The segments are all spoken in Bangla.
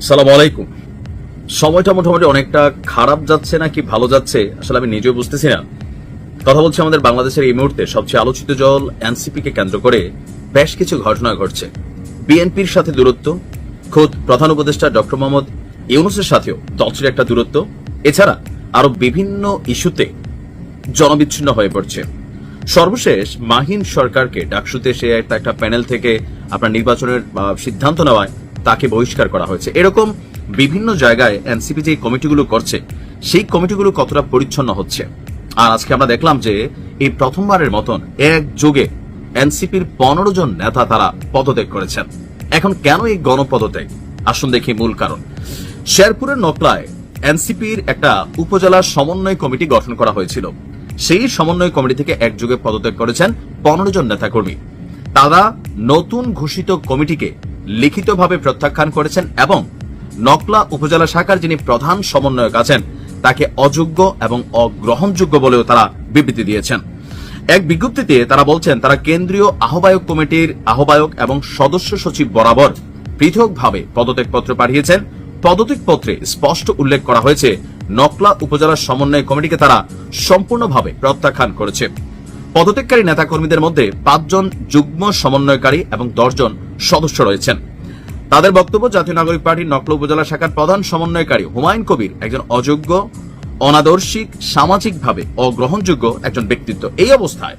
সালাম আলাইকুম। সময়টা মোটামুটি অনেকটা খারাপ যাচ্ছে নাকি ভালো যাচ্ছে, আসলে আমি নিজেও বুঝতেছি না। কথা বলছি আমাদের বাংলাদেশের এই মুহূর্তে সবচেয়ে আলোচিত জল এনসিপি কে কেন্দ্র করে বেশ কিছু ঘটনা ঘটছে। বিএনপির সাথে দূরত্ব, খোদ প্রধান উপদেষ্টা ডক্টর মোহাম্মদ ইউনুসের সাথেও দলটির একটা দূরত্ব, এছাড়া আরও বিভিন্ন ইস্যুতে জনবিচ্ছিন্ন হয়ে পড়ছে। সর্বশেষ মাহিন সরকারকে ডাকসুতে সে একটা প্যানেল থেকে আপনার নির্বাচনের সিদ্ধান্ত নেওয়ায় তাকে বহিষ্কার করা হয়েছে। এরকম বিভিন্ন জায়গায় এনসিপি যে কমিটিগুলো করছে, সেই কমিটিগুলো কতটা পরিচ্ছন্ন হচ্ছে? আর আজকে আমরা দেখলাম যে এই প্রথমবারের মতন এক যোগে এনসিপির পনেরো জন নেতা তারা পদত্যাগ করেছেন। এখন কেন এই গণপদত্যাগ? আসুন দেখি মূল কারণ। শেরপুরের নকলায় এনসিপির একটা উপজেলা সমন্বয় কমিটি গঠন করা হয়েছিল। সেই সমন্বয় কমিটি থেকে একযোগে পদত্যাগ করেছেন পনেরো জন নেতাকর্মী। তারা নতুন ঘোষিত কমিটিকে লিখিতভাবে প্রত্যাখ্যান করেছেন এবং নকলা উপজেলা শাখার যিনি প্রধান সমন্বয়ক আছেন, তাকে অযোগ্য এবং অগ্রহণযোগ্য বলেও তারা বিবৃতি দিয়েছেন। এক বিজ্ঞপ্তিতে তারা বলছেন, তারা কেন্দ্রীয় আহ্বায়ক কমিটির আহ্বায়ক এবং সদস্য সচিব বরাবর পৃথকভাবে পদত্যাগপত্র পাঠিয়েছেন। পদত্যাগপত্রে স্পষ্ট উল্লেখ করা হয়েছে, নকলা উপজেলা সমন্বয় কমিটিকে তারা সম্পূর্ণভাবে প্রত্যাখ্যান করেছে। পদত্যাগকারী নেতাকর্মীদের মধ্যে পাঁচজন যুগ্ম সমন্বয়কারী এবং দশজন সদস্য রয়েছেন। তাদের বক্তব্য জাতীয় নাগরিক পার্টির নকল উপজেলা শাখার প্রধান সমন্বয়কারী হুমায়ুন কবির একজন অযোগ্য, অনাদর্শিক, সামাজিকভাবে অগ্রহণযোগ্য একজন ব্যক্তিত্ব। এই অবস্থায়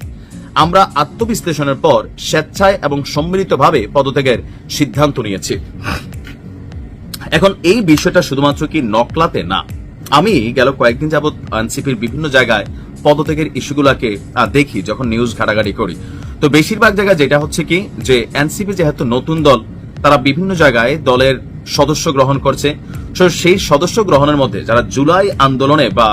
আমরা আত্মবিশ্লেষণের পর স্বেচ্ছায় এবং সম্মিলিতভাবে পদত্যাগের সিদ্ধান্ত নিয়েছি। এখন এই বিষয়টা শুধুমাত্র কি নকলাতে না। আমি গেল কয়েকদিন যাবৎ এনসিপির বিভিন্ন জায়গায় পদত্যাগের ইস্যুগুলাকে দেখি যখন নিউজ ঘাটাঘাটি করি। তো বেশিরভাগ জায়গায় যেটা হচ্ছে কি, যে এনসিপি যেহেতু নতুন দল, তারা বিভিন্ন জায়গায় দলের সদস্য গ্রহণ করছে। তো সেই সদস্য গ্রহণের মধ্যে যারা জুলাই আন্দোলনে বা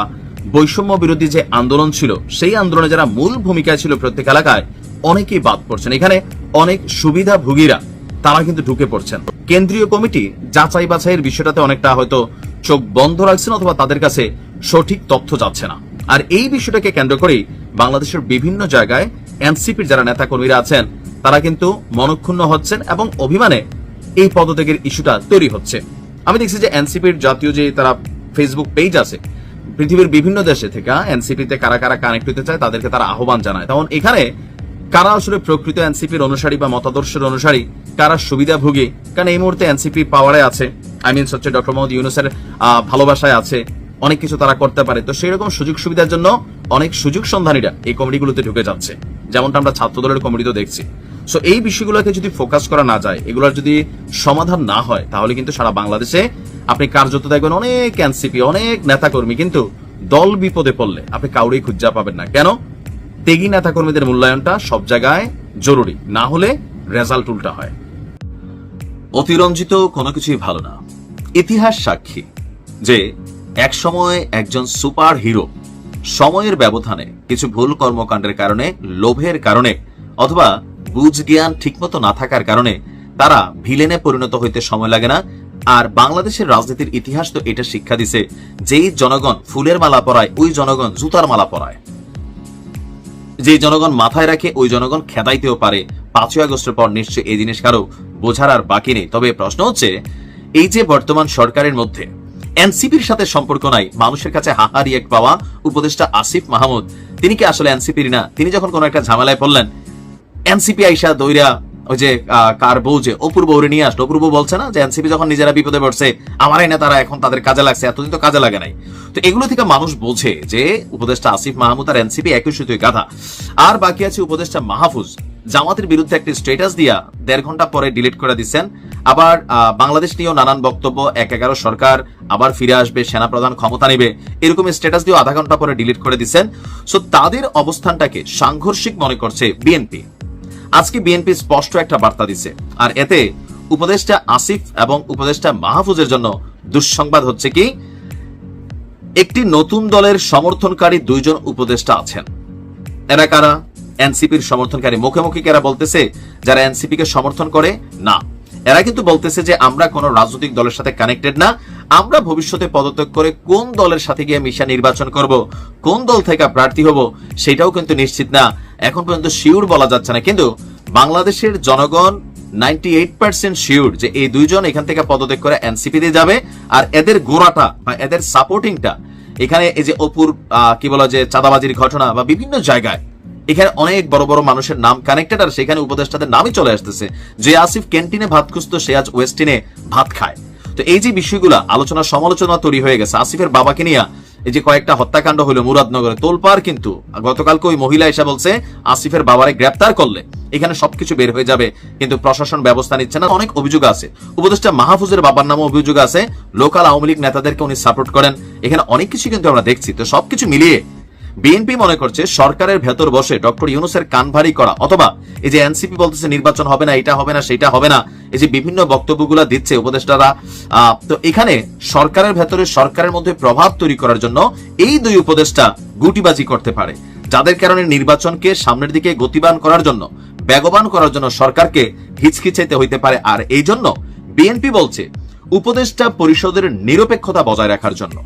বৈষম্য বিরোধী যে আন্দোলন ছিল, সেই আন্দোলনে যারা মূল ভূমিকায় ছিল প্রত্যেক এলাকায়, অনেকেই বাদ পড়ছেন। এখানে অনেক সুবিধাভোগীরা, তারা কিন্তু ঢুকে পড়ছেন। কেন্দ্রীয় কমিটি যাচাই বাছাইয়ের বিষয়টাতে অনেকটা হয়তো চোখ বন্ধ রাখছেন অথবা তাদের কাছে সঠিক তথ্য যাচ্ছে না। আর এই বিষয়টাকে কেন্দ্র করেই বাংলাদেশের বিভিন্ন জায়গায় এনসিপির যারা নেতা কর্মীরা আছেন, তারা কিন্তু মনক্ষুণ্ণ হচ্ছেন এবং অভিমানে এই পদত্যাগের ইস্যুটা তৈরি হচ্ছে। আমি দেখছি যে এনসিপির জাতীয় যে তারা ফেসবুক পেজ আছে, পৃথিবীর বিভিন্ন দেশে থেকে এনসিপিতে কারা কারা কানেক্ট হতে চায়, তাদেরকে তারা আহ্বান জানায়। তখন এখানে কারা আসলে প্রকৃত এনসিপির অনুসারী বা মতাদর্শের অনুসারী, কারা সুবিধা সুবিধাভোগী? কারণ এই মুহূর্তে এনসিপি পাওয়ারে আছে। আই মিন হচ্ছে ডক্টর মোহাম্মদ ইউনুসের ভালোবাসায় আছে। অনেক কিছু তারা করতে পারে। তো সেই রকম সুযোগ সুবিধার জন্য অনেক সুযোগ সন্ধানীরা এই কমিটিগুলোতে ঢুকে যাচ্ছে। যেমনটা আমরা ছাত্র দলের কমিটিতেও দেখছি। সো এই বিষয়গুলোকে যদি ফোকাস করা না যায়, এগুলোর যদি সমাধান না হয়, তাহলে কিন্তু সারা বাংলাদেশে আপনি কার্যত দেখবেন অনেক এনসিপি, অনেক নেতাকর্মী কিন্তু দল বিপদে পড়লে আপনি কাউরেই খুঁজা পাবেন না। কেন? তেগি নেতাকর্মীদের মূল্যায়নটা সব জায়গায় জরুরি। না হলে রেজাল্ট উল্টা হয়। অতিরঞ্জিত কোনো কিছুই ভালো না। ইতিহাস সাক্ষী যে এক সময় একজন সুপার হিরো সময়ের ব্যবধানে কিছু ভুল কর্মকাণ্ডের কারণে, লোভের কারণে, অথবা বুঝ জ্ঞান ঠিকমতো না থাকার কারণে তারা ভিলেনে পরিণত হইতে সময় লাগে না। আর বাংলাদেশের রাজনীতির ইতিহাস তো এটা শিক্ষা দিছে, যেই জনগণ ফুলের মালা পরায়, ওই জনগণ জুতার মালা পরায়। যে জনগণ মাথায় রাখে, ওই জনগণ খেদাইতেও পারে। পাঁচই আগস্টের পর নিশ্চয়ই এই জিনিস কারও বোঝার আর বাকি নেই। তবে প্রশ্ন হচ্ছে, এই যে বর্তমান সরকারের মধ্যে এনসিপির সাথে সম্পর্ক নাই। মানুষের কাছে হাহা রিয়েক্ট পাওয়া উপদেষ্টা আসিফ মাহমুদ। তিনি কি আসলে এনসিপির না? তিনি যখন কোনো একটা ঝামেলায় পড়লেন, এনসিপি আইসা দইরা ওই যে কার বউ যে, অপূর্ব ওরে নিয়ে আসলো। অপূর্ব বলছে না যে, এনসিপি যখন নিজেরা বিপদে পড়ছে আমারাই না তারা এখন তাদের কাজে লাগছে, এতদিন তো কাজে লাগে নাই। তো এগুলো থেকে মানুষ বোঝে যে, উপদেষ্টা আসিফ মাহমুদ আর এনসিপি একই সুতোই গাধা। আর বাকি আছে উপদেষ্টা মাহফুজ। জামাতের বিরুদ্ধে একটি স্ট্যাটাস দিয়া দেড় ঘণ্টা পরে ডিলিট করে দিচ্ছেন। আবার বাংলাদেশ নিয়েও নানান বক্তব্য, এক এগারো সরকার আবার ফিরে আসবে, সেনাপ্রধান ক্ষমতা নেবে, এরকম স্ট্যাটাস দিয়েও আধা ঘণ্টা পরে ডিলিট করে দিচ্ছেন। সো তাদের অবস্থানটাকে সাংঘর্ষিক মনে করছে বিএনপি আজকে বিএনপি স্পষ্ট একটা বার্তা দিছে আর এতে উপদেষ্টা আসিফ এবং উপদেষ্টা মাহফুজের জন্য দুঃসংবাদ হচ্ছে কি, একটি নতুন দলের সমর্থনকারী দুইজন উপদেষ্টা আছেন। এরা কারা? এনসিপির সমর্থনকারী মুখে কারা বলতেছে যারা এনসিপি কে সমর্থন করে? না। এরা কিন্তু বলতেছে যে আমরা কোন রাজনৈতিক দলের সাথে কানেক্টেড না। আমরা ভবিষ্যতে পদত্যাগ করে কোন দলের সাথে গিয়ে মিশা নির্বাচন করব? কোন দল থেকে প্রার্থী হব? সেটাও কিন্তু নিশ্চিত না। এখন পর্যন্ত শিওর বলা যাচ্ছে না। কিন্তু বাংলাদেশের জনগণ নাইনটি এইট পার্সেন্ট শিওর যে এই দুইজন এখান থেকে পদত্যাগ করে এনসিপি তে যাবে। আর এদের গোড়াটা বা এদের সাপোর্টিংটা এখানে এই যে অপুর কি বলা যে চাঁদাবাজির ঘটনা বা বিভিন্ন জায়গায় এখানে অনেক বড় বড় মানুষের নাম কানেক্টেড আর সেখানে উপদেষ্টাদের নামই চলে আসতেছে। যে আসিফ ক্যান্টিনে ভাত খুঁজতো, সে আজ ওয়েস্টিনে ভাত খায়। তো এই যে বিষয়গুলো, আলোচনা সমালোচনা তৈরি হয়ে গেছে। আসিফের বাবাকে নিয়ে এই যে কয়েকটা হত্যাকাণ্ড হলো মুরাদনগরে। তোলপার কিন্তু গতকালকে ওই মহিলা এসে বলছে, আসিফের বাবারে গ্রেপ্তার করলে। এখানে সবকিছু বের হয়ে যাবে, কিন্তু প্রশাসন ব্যবস্থা নিচ্ছে না। অনেক অভিযোগ আছে। উপদেষ্টা মাহফুজের বাবার নামে অভিযোগ আছে। লোকাল আওয়ামী লীগ নেতাদেরকে উনি সাপোর্ট করেন। এখানে অনেক কিছু কিন্তু আমরা দেখছি। তো সবকিছু মিলিয়ে বিএনপি মনে করছে সরকারের ভেতর বসে ডক্টর ইউনুসের কান ভারী করা, অথবা এই যে এনসিপি বলতেছে নির্বাচন হবে না, এটা হবে না, সেটা হবে না, এই যে বিভিন্ন বক্তব্যগুলো দিচ্ছে উপদেষ্টারা তো এখানে সরকারের ভেতরে সরকারের মধ্যে প্রভাব তৈরি করার জন্য এই দুই উপদেষ্টা গুটিবাজি করতে পারে। যাদের কারণে নির্বাচনকে সামনের দিকে গতিবান করার জন্য, বেগবান করার জন্য সরকারকে হিচকিচাইতে হইতে পারে, আর এই জন্য বিএনপি বলছে, উপদেষ্টা পরিষদের নিরপেক্ষতা বজায় রাখার জন্য।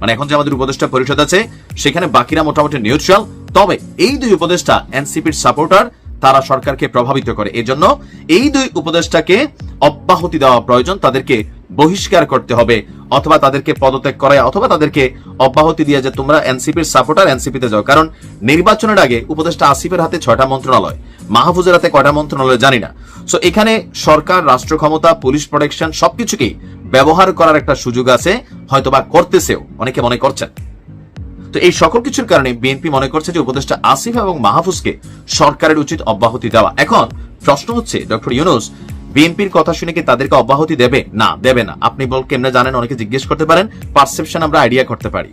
মানে এখন যে আমাদের উপদেষ্টা পরিষদ আছে, সেখানে বাকিরা মোটামুটি নিউট্রাল তবে এই দুই উপদেষ্টা এনসিপির সাপোর্টার তারা সরকারকে প্রভাবিত করে। এজন্য এই দুই উপদেষ্টাকে অব্যাহতি দেওয়া প্রয়োজন। তাদেরকে বহিষ্কার করতে হবে, অথবা তাদেরকে পদত্যাগ করায়, অথবা তাদেরকে অব্যাহতি দিয়ে যে তোমরা এনসিপির সাপোর্টার এনসিপিতে যাও। কারণ নির্বাচনের আগে উপদেষ্টা আসিফের হাতে ছয়টা মন্ত্রণালয়, মাহফুজের হাতে কয়টা মন্ত্রণালয় জানি না। সো এখানে সরকার, রাষ্ট্র ক্ষমতা, পুলিশ প্রোটেকশন সবকিছুকেই ব্যবহার করার একটা সুযোগ আছে, হয়তোবা করতেছেও, অনেকে মনে করছেন। তো এই সকল কিছুর কারণে বিএনপি মনে করছে যে উপদেষ্টা আসিফ এবং মাহফুজকে সরকারের উচিত অব্যাহতি দেওয়া। এখন প্রশ্ন হচ্ছে, ডক্টর ইউনুস, বিএনপির কথা শুনে কি তাদেরকে অব্যাহতি দেবে? না দেবে না। আপনি বল কেমনে জানেন, অনেকে জিজ্ঞেস করতে পারেন পারসেপশন আমরা আইডিয়া করতে পারি।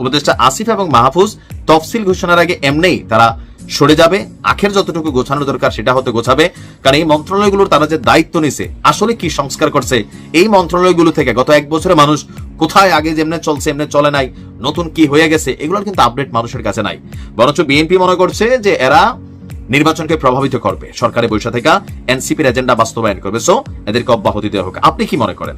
উপদেষ্টা আসিফ এবং মাহফুজ তফসিল ঘোষণার আগে এমনিই তারা সরে যাবে, আখের যতটুকু গোছানো দরকার সেটা হতে গোছাবে, কারণ এই মন্ত্রণালয়গুলোর তারা যে দায়িত্ব নিছে, আসলে কি সংস্কার করছে? এই মন্ত্রণালয়গুলো থেকে গত এক বছরে মানুষ কোথায় আগে যেমনে চলছে, এমনি চলে নাই, নতুন কি হয়ে গেছে, এগুলোর কিন্তু আপডেট মানুষের কাছে নাই। বরঞ্চ বিএনপি মনে করছে যে এরা নির্বাচনকে প্রভাবিত করবে। সরকারের বৈশা থেকে এনসিপির এজেন্ডা বাস্তবায়ন করবে। সো এদেরকে অব্যাহতি দেওয়া হোক। আপনি কি মনে করেন?